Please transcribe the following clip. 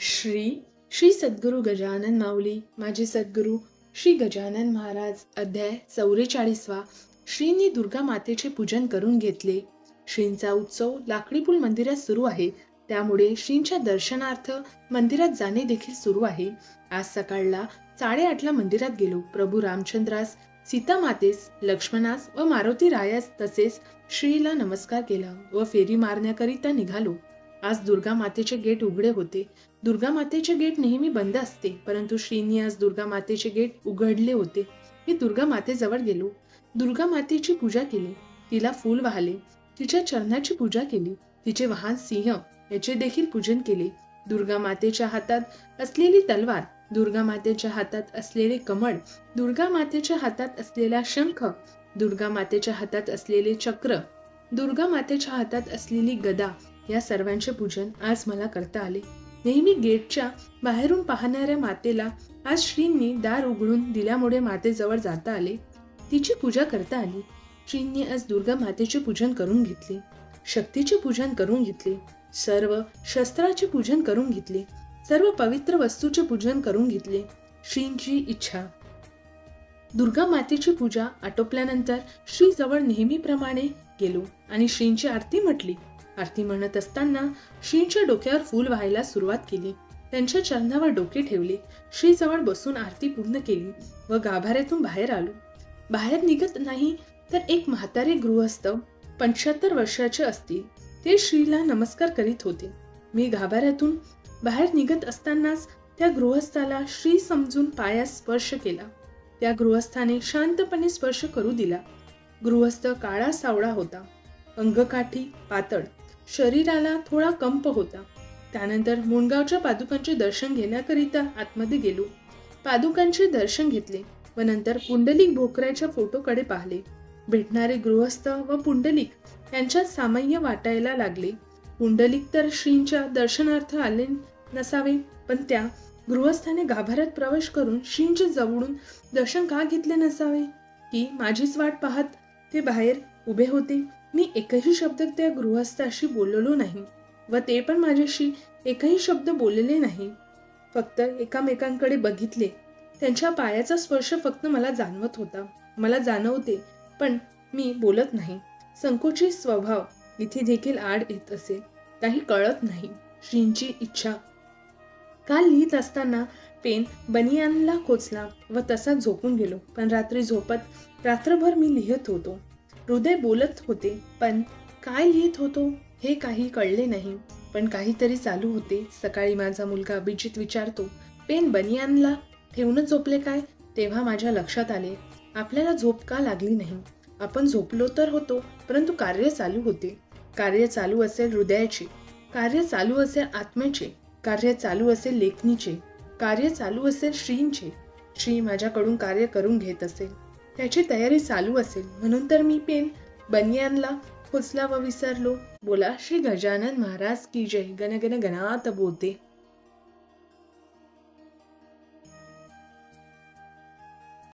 श्री श्री सद्गुरू गजानन माऊली माझे सद्गुरू श्री गजानन महाराज अध्याय चौवेचाळीसवा. श्रींनी दुर्गा मातेचे पूजन करून घेतले. श्रींचा उत्सव लाकडीपूल मंदिरात सुरू आहे. त्यामुळे श्रींच्या दर्शनार्थ मंदिरात जाणे देखील सुरू आहे. आज सकाळला साडेआठला मंदिरात गेलो. प्रभू रामचंद्रास सीता मातेस लक्ष्मणास व मारुती रायास तसेच श्रीला नमस्कार केला व फेरी मारण्याकरिता निघालो. आज दुर्गा मातेचे गेट उघडे होते. दुर्गा मातेचे गेट नेहमी बंद असते परंतु श्रीनी आज दुर्गा मातेचे गेट उघडले होते. मी दुर्गा मातेजवळ गेलो. दुर्गा मातेची पूजा केली. तिला फूल वाहले. तिच्या चरणाची पूजा केली. तिचे वाहन सिंह याचे देखील पूजन केले. दुर्गा मातेच्या हातात असलेली तलवार दुर्गा मातेच्या हातात असलेले कमळ दुर्गा मातेच्या हातात असलेला शंख दुर्गा मातेच्या हातात असलेले चक्र दुर्गा मातेच्या हातात असलेली गदा या सर्वांचे पूजन आज मला करता आले. नेहमी गेटच्या बाहेरून पाहणाऱ्या मातेला आज श्रींनी दार उघडून दिल्यामुळे मातेजवळ जाता आले. तिची पूजा करता आली. श्रींनी आज दुर्गा मातेचे पूजन करून घेतले. शक्तीचे पूजन करून घेतले. सर्व शस्त्राचे पूजन करून घेतले. सर्व पवित्र वस्तूचे पूजन करून घेतले. श्रींची इच्छा. दुर्गा मातेची पूजा आटोपल्यानंतर श्रीजवळ नेहमीप्रमाणे गेलो आणि श्रींची आरती म्हटली. आरती म्हणत असताना श्रींच्या डोक्यावर फूल व्हायला सुरुवात केली. त्यांच्या चरणावर डोके ठेवले. श्री जवळ बसून आरती पूर्ण केली व गाभाऱ्यातून बाहेर आलो. बाहेर निघत नाही तर एक म्हातारे गृहस्थ पंच्याहत्तर वर्षाचे असतील. ते श्रीला नमस्कार करीत होते. मी गाभाऱ्यातून बाहेर निघत असतानाच त्या गृहस्थाला श्री समजून पायास स्पर्श केला. त्या गृहस्थाने शांतपणे स्पर्श करू दिला. गृहस्थ काळा सावळा होता. अंगकाठी पातळ. शरीराला थोडा कंप होता. त्यानंतर मुणगावच्या पादुकांचे दर्शन घेण्याकरिता आतमध्ये गेलो. पादुकांचे दर्शन घेतले व नंतर पुंडलिक भोकऱ्याच्या फोटोकडे पाहिले. भेटणारे गृहस्थ व पुंडलिक यांच्यात सामान्य वाटायला लागले. पुंडलिक तर श्रींच्या दर्शनार्थ आले नसावे पण त्या गृहस्थाने गाभाऱ्यात प्रवेश करून श्रींच्या जवळून दर्शन का घेतले नसावे? की माझीच वाट पाहत ते बाहेर उभे होते? मी एकही शब्द त्या गृहस्थाशी बोललो नाही व ते पण माझ्याशी एकही शब्द बोललेले नाही. फक्त एकामेकांकडे बघितले. त्यांच्या पायाचा स्पर्श फक्त मला जाणवत होता. मला जाणवते पण मी बोलत नाही. संकोची स्वभाव इथे देखील आड येत असेल काही कळत नाही. श्रींची इच्छा. काल लिहित असताना पेन बनियानला खोचला व तसा झोपून गेलो. पण रात्री झोपत रात्रभर मी लिहित होतो. हृदय बोलत होते पण काय लिहित होतो हे काही कळले नाही. पण काहीतरी चालू होते. सकाळी माझा मुलगा अभिजित विचारतो पेन बनियानला ठेवूनच झोपले काय? तेव्हा माझ्या लक्षात आले आपल्याला झोप का लागली नाही? आपण झोपलो तर होतो परंतु कार्य चालू होते. कार्य चालू असेल हृदयाचे. कार्य चालू असेल आत्म्याचे. कार्य चालू असेल लेखणीचे. कार्य चालू असेल श्रींचे. श्री माझ्याकडून कार्य करून घेत असेल त्याची तयारी चालू असेल. म्हणून तर मी पेन बनियानला खोचला व विसरलो. बोला श्री गजानन महाराज की जय. गणगण गणात बोलते